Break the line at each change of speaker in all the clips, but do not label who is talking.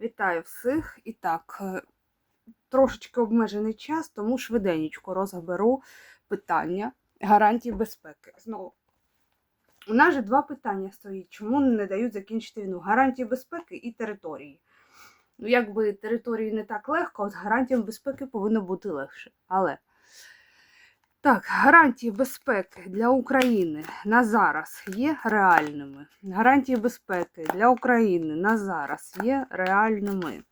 Вітаю всіх. І так, е, трошечки обмежений час, тому швиденько розберу питання гарантій безпеки. Знову, у нас же два питання стоїть. Чому не дають закінчити війну? Гарантії безпеки і території. Ну, якби території не так легко, от гарантіям безпеки повинно бути легше. Але так, гарантії безпеки для України на зараз є реальними. Гарантії безпеки для України на зараз є реальними,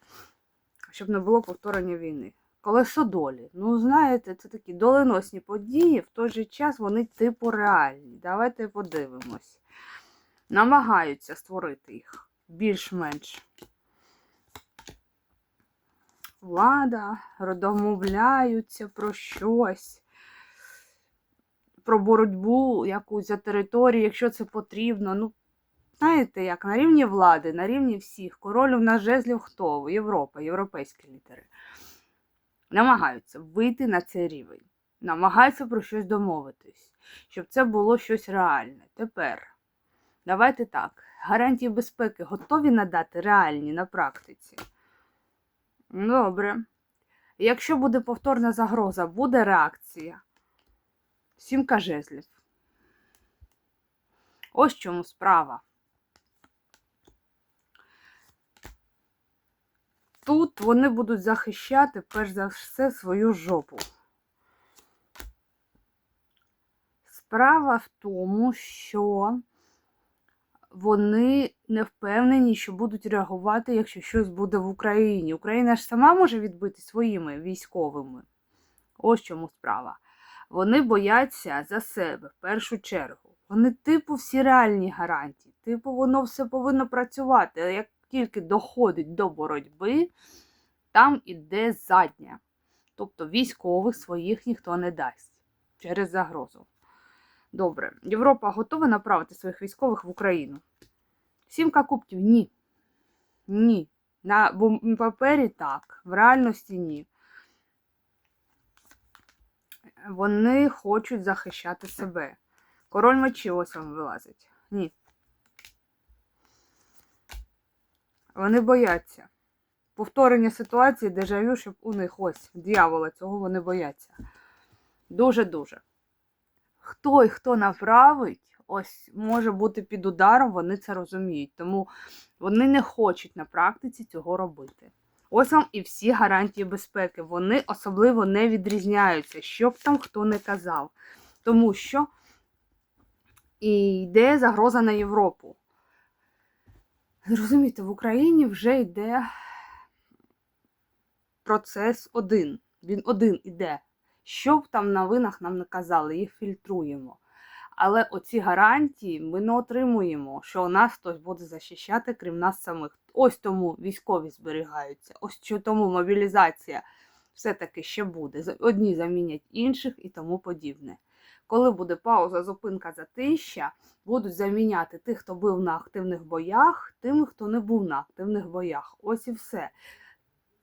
щоб не було повторення війни. Колесо долі. Ну, знаєте, це такі доленосні події, в той же час вони типу реальні. Давайте подивимось. Намагаються створити їх більш-менш. Влада, домовляються про щось про боротьбу якусь за територію, якщо це потрібно. Ну, знаєте, як на рівні влади, на рівні всіх. Король у нас жезлів хто? Європа, європейські літери. Намагаються вийти на цей рівень. Намагаються про щось домовитись, щоб це було щось реальне. Тепер, давайте так. Гарантії безпеки готові надати реальні на практиці. Добре. Якщо буде повторна загроза, буде реакція. Сімка жезлів. Ось чому справа. Тут вони будуть захищати, перш за все, свою жопу. Справа в тому, що вони не впевнені, що будуть реагувати, якщо щось буде в Україні. Україна ж сама може відбити своїми військовими. Ось чому справа. Вони бояться за себе в першу чергу. Вони, типу, всі реальні гарантії. Типу, воно все повинно працювати. А як тільки доходить до боротьби, там іде задня. Тобто військових своїх ніхто не дасть через загрозу. Добре, Європа готова направити своїх військових в Україну? Сімка кубків ні. Ні. На папері так, в реальності ні вони хочуть захищати себе. Король мечів ось вам вилазить. Ні. Вони бояться. Повторення ситуації, дежавю, щоб у них ось дьявола, цього вони бояться. Дуже-дуже. Хто і хто направить, ось може бути під ударом, вони це розуміють. Тому вони не хочуть на практиці цього робити. Ось вам і всі гарантії безпеки. Вони особливо не відрізняються, що б там хто не казав. Тому що і йде загроза на Європу. Зрозумієте, в Україні вже йде процес один. Він один іде. Що б там на новинах нам не казали, їх фільтруємо. Але оці гарантії ми не отримуємо, що нас хтось буде захищати, крім нас самих. Ось тому військові зберігаються, ось тому мобілізація все-таки ще буде. Одні замінять інших і тому подібне. Коли буде пауза, зупинка затища, будуть заміняти тих, хто був на активних боях, тими, хто не був на активних боях. Ось і все.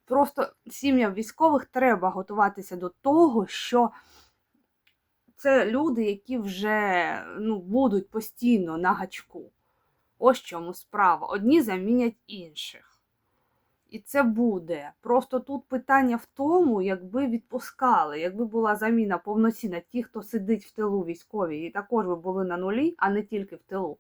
Просто сім'ям військових треба готуватися до того, що це люди, які вже ну, будуть постійно на гачку. Ось чому справа. Одні замінять інших. І це буде. Просто тут питання в тому, якби відпускали, якби була заміна повноцінна, ті, хто сидить в тилу військові, і також би були на нулі, а не тільки в тилу.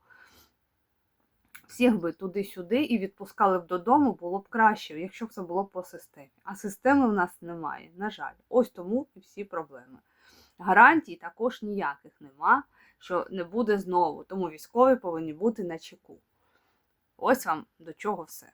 Всіх би туди-сюди і відпускали б додому, було б краще, якщо б це було по системі. А системи в нас немає, на жаль. Ось тому і всі проблеми. Гарантій також ніяких нема, що не буде знову. Тому військові повинні бути на чеку. Ось вам до чого все.